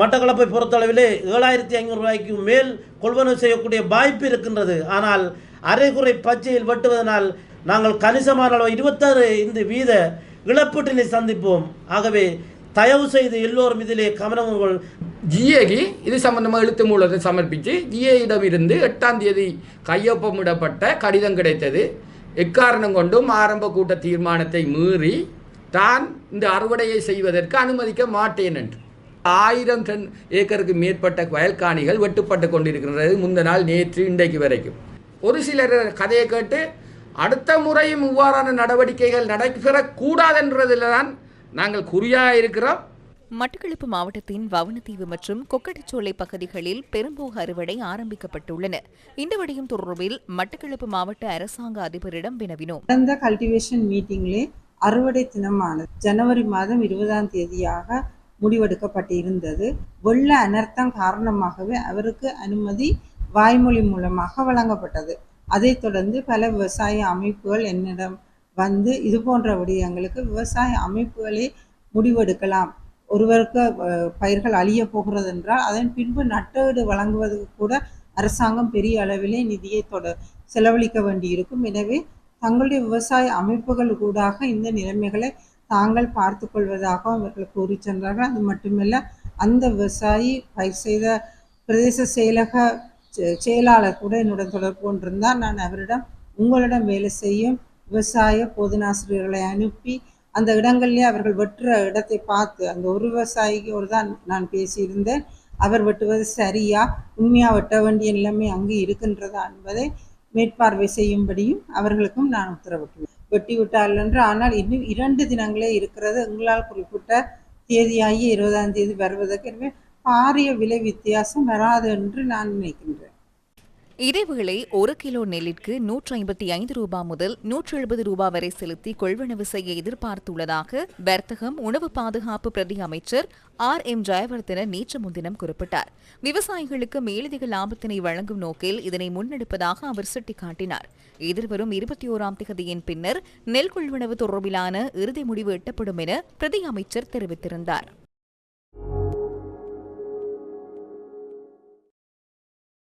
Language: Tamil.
மட்டக்களப்பை பொறுத்தளவிலே ஏழாயிரத்தி ஐநூறு ரூபாய்க்கு மேல் கொள்வனவு செய்யக்கூடிய வாய்ப்பு இருக்கின்றது. ஆனால் அரைகுறை பச்சையில் வெட்டுவதனால் நாங்கள் கணிசமான அளவு இருபத்தாறு இந்த வீத இழப்பீட்டினை சந்திப்போம். ஆகவே தயவு செய்து எல்லோரும் இதிலே கவனங்கள் கொள். ஜிஏக்கு இது சம்பந்தமாக எழுத்து மூலத்தை சமர்ப்பித்து ஜிஏயிடமிருந்து எட்டாம் தேதி கையொப்பமிடப்பட்ட கடிதம் கிடைத்தது. எக்காரணம் கொண்டும் ஆரம்ப கூட்ட தீர்மானத்தை மீறி தான் இந்த அறுவடையை செய்வதற்கு அனுமதிக்க மாட்டேன் என்று. ஆயிரம் டன் ஏக்கருக்கு மேற்பட்ட வயல்காணிகள் வெட்டுப்பட்டு கொண்டிருக்கின்றது முந்த நாள் நேற்று இன்றைக்கு வரைக்கும். ஒரு சிலர் கதையை கேட்டு அடுத்த முறையும் இவ்வாறான நடவடிக்கைகள் நடைபெறக்கூடாதென்றதில் தான் நாங்கள் குறியாக இருக்கிறோம். மட்டக்களப்பு மாவட்டத்தின் வவுனதீவு மற்றும் கொக்கட்டிச்சோலை பகுதிகளில் பெரும்போக அறுவடை ஆரம்பிக்கப்பட்டுள்ளன. இந்த விடயம் தொடர்பில் மட்டக்களப்பு மாவட்ட அரசாங்க அதிபரிடம் வினவினோம். கடந்த கல்டிவேஷன் மீட்டிங்லே அறுவடை தினமானது ஜனவரி மாதம் இருபதாம் தேதியாக முடிவெடுக்கப்பட்டிருந்தது. வெள்ள அனர்த்தம் காரணமாகவே அவருக்கு அனுமதி வாய்மொழி மூலமாக வழங்கப்பட்டது. அதைத் தொடர்ந்து பல விவசாய அமைப்புகள் என்னிடம் வந்து இது போன்ற விடயங்களுக்கு விவசாய அமைப்புகளே முடிவெடுக்கலாம். ஒருவருக்கு பயிர்கள் அழிய போகிறது என்றால் அதன் பின்பு நட்டஈடு வழங்குவதற்கு கூட அரசாங்கம் பெரிய அளவிலே நிதியை தொட செலவழிக்க வேண்டியிருக்கும். எனவே தங்களுடைய விவசாய அமைப்புகள் கூடாக இந்த நிலைமைகளை தாங்கள் பார்த்து கொள்வதாக அவர்கள் கூறி சென்றார்கள் அது மட்டுமல்ல அந்த விவசாயி பயிர் செய்த பிரதேச செயலக செ- செயலாளர் கூட என்னுடன் தொடர்பு கொண்டிருந்தார். நான் அவரிடம் உங்களிடம் வேலை செய்யும் விவசாய போதனாசிரியர்களை அனுப்பி அந்த இடங்கள்லேயே அவர்கள் வெட்டுற இடத்தை பார்த்து அந்த ஒரு விவசாயிக்கு ஒரு தான் நான் பேசியிருந்தேன். அவர் வெட்டுவது சரியா உண்மையாக வெட்ட வேண்டிய நிலைமை அங்கு இருக்கின்றதா என்பதை மேற்பார்வை செய்யும்படியும் அவர்களுக்கும் நான் உத்தரவிட்டுள்ளேன். வெட்டி விட்டார்கள் என்று ஆனால் இன்னும் இரண்டு தினங்களே இருக்கிறது. எங்களால் குறிப்பிட்ட தேதியாகி இருபதாம் தேதி வருவதற்கு. எனவே பாரிய விலை வித்தியாசம் வராது என்று நான் நினைக்கின்றேன். இதேவேளை ஒரு கிலோ நெல்லிற்கு நூற்றி ஐம்பத்தி ஐந்து ரூபாய் முதல் நூற்றி எழுபது ரூபாய் வரை செலுத்தி கொள்வனவு செய்ய எதிர்பார்த்துள்ளதாக வர்த்தகம் உணவு பாதுகாப்பு பிரதி அமைச்சர் ஆர் எம் ஜெயவர்தன நேற்று முன்தினம் குறிப்பிட்டார். விவசாயிகளுக்கு மேலதிக லாபத்தினை வழங்கும் நோக்கில் இதனை முன்னெடுப்பதாக அவர் சுட்டிக்காட்டினார். எதிர்வரும் இருபத்தி ஓராம் தேதியின் பின்னர் நெல் கொள்வனவு தொடர்பிலான இறுதி முடிவு எட்டப்படும் என பிரதி அமைச்சர் தெரிவித்திருந்தார்.